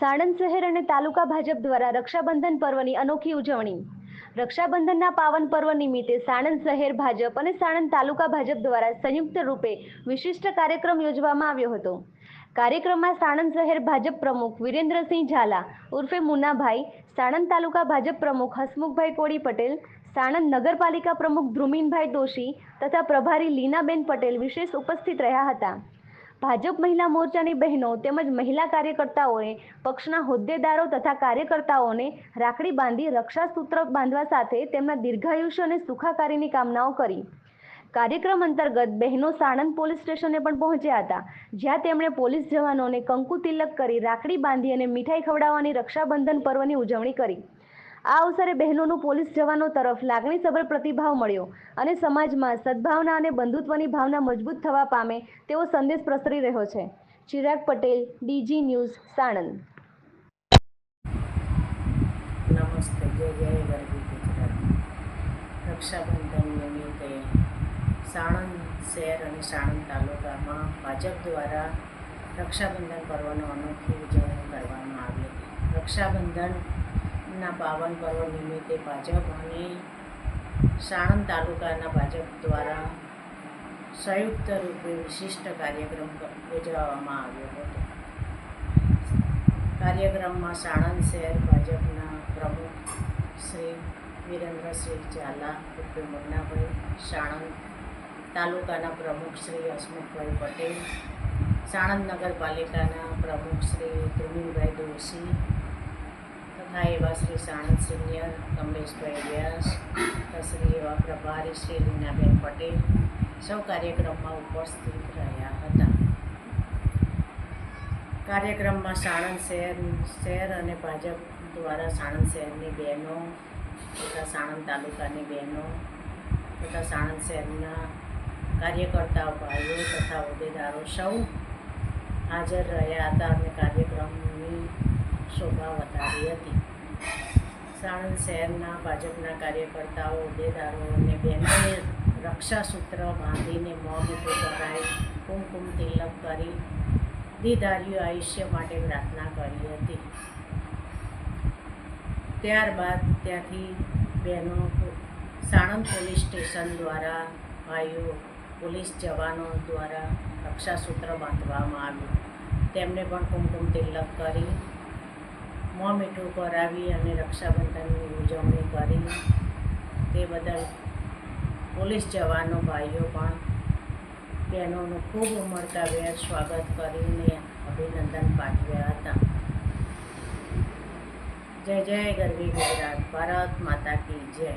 સાણંદ શહેર અને તાલુકા ભાજપ દ્વારા રક્ષાબંધન પર્વની અનોખી ઉજવણી. રક્ષાબંધનના પાવન પર્વ નિમિત્તે સાણંદ શહેર ભાજપ અને સાણંદ તાલુકા ભાજપ દ્વારા સંયુક્ત રૂપે વિશિષ્ટ કાર્યક્રમ યોજવામાં આવ્યો હતો. કાર્યક્રમમાં સાણંદ શહેર ભાજપ પ્રમુખ વિરેન્દ્રસિંહ ઝાલા, ઉર્ફે મુનાભાઈ સાણંદ તાલુકા ભાજપ પ્રમુખ હસમુખભાઈ કોળી પટેલ, સાણંદ નગરપાલિકા પ્રમુખ ધ્રુમીનભાઈ દોશી તથા પ્રભારી લીનાબેન પટેલ વિશેષ ઉપસ્થિત રહ્યા હતા. ભાજપ મહિલા મોરચાની બહેનો તેમજ મહિલા કાર્યકર્તાઓએ પક્ષના હોદ્દેદારો તથા કાર્યકર્તાઓને રાખડી બાંધી રક્ષાસૂત્ર બાંધવા સાથે તેમના દીર્ઘાયુષ્ય અને સુખાકારીની કામનાઓ કરી. કાર્યક્રમ અંતર્ગત બહેનો સાણંદ પોલીસ સ્ટેશને પણ પહોંચ્યા હતા, જ્યાં તેમણે પોલીસ જવાનોને કંકુ તિલક કરી રાખડી બાંધી અને મીઠાઈ ખવડાવવાની રક્ષાબંધન પર્વની ઉજવણી કરી. આ અવસરે બહેનોનું પોલીસ જવાનો તરફ લાગણીસભર પ્રતિભાવ મળ્યો અને સમાજમાં સદભાવના અને બંધુત્વની ભાવના મજબૂત થવા પામે તેવો સંદેશ પ્રસરી રહ્યો છે. Chirag Patel, DG news, Sanand. નમસ્તે, જય જય ગરબી રક્ષાબંધન નિમિત્તે સાણંદ શહેર અને સાણંદ તાલુકામાં ભાજપ દ્વારા રક્ષાબંધન પર્વનો અનોખી ઉજવણી કરવામાં આવી હતી. રક્ષાબંધનના પાવન પર્વ નિમિત્તે ભાજપ અને સાણંદ તાલુકાના ભાજપ દ્વારા સંયુક્ત રૂપે વિશિષ્ટ કાર્યક્રમ યોજવામાં આવ્યો હતો. કાર્યક્રમમાં સાણંદ શહેર ભાજપના પ્રમુખ શ્રી વિરેન્દ્રસિંહ ઝાલા રૂપે મુન્નાભાઈ સાણંદ તાલુકાના પ્રમુખ શ્રી હસમુખભાઈ પટેલ, સાણંદ નગરપાલિકાના પ્રમુખ શ્રી ધ્રુમીનભાઈ દોશી એવા શ્રી સાણંદ સિનિયર કમલેશભાઈ વ્યાસ શ્રી એવા પ્રભારી શ્રી રીનાબેન પટેલ સૌ કાર્યક્રમમાં ઉપસ્થિત રહ્યા હતા કાર્યક્રમમાં સાણંદ શહેર શહેર અને ભાજપ દ્વારા સાણંદ શહેરની બહેનો તથા સાણંદ તાલુકાની બહેનો તથા સાણંદ શહેરના કાર્યકર્તાઓ ભાઈઓ તથા હોદ્દેદારો સૌ હાજર રહ્યા હતા અને કાર્યક્રમની શોભા વધારી હતી. સાણંદ શહેરના ભાજપના કાર્યકર્તાઓ હોદ્દેદારો અને બહેનોએ રક્ષાસૂત્ર બાંધીને મોગ મીઠું કરાઈ, કુમકુમ તિલક કરી દીધાર્યું આયુષ્ય માટે પ્રાર્થના કરી હતી. ત્યારબાદ ત્યાંથી બહેનો સાણંદ પોલીસ સ્ટેશન દ્વારા, ભાઈઓ પોલીસ જવાનો દ્વારા રક્ષાસૂત્ર બાંધવામાં આવ્યું. તેમને પણ કુમકુમ તિલક કરી મોં મીઠું કરાવી અને રક્ષાબંધનની ઉજવણી કરી. તે બદલ પોલીસ જવાનો ભાઈઓ પણ બહેનોનું ખૂબ ઉમળકાભેર સ્વાગત કરીને અભિનંદન પાઠવ્યા હતા. જય જય ગરવી ગુજરાત, ભારત માતા કી જય.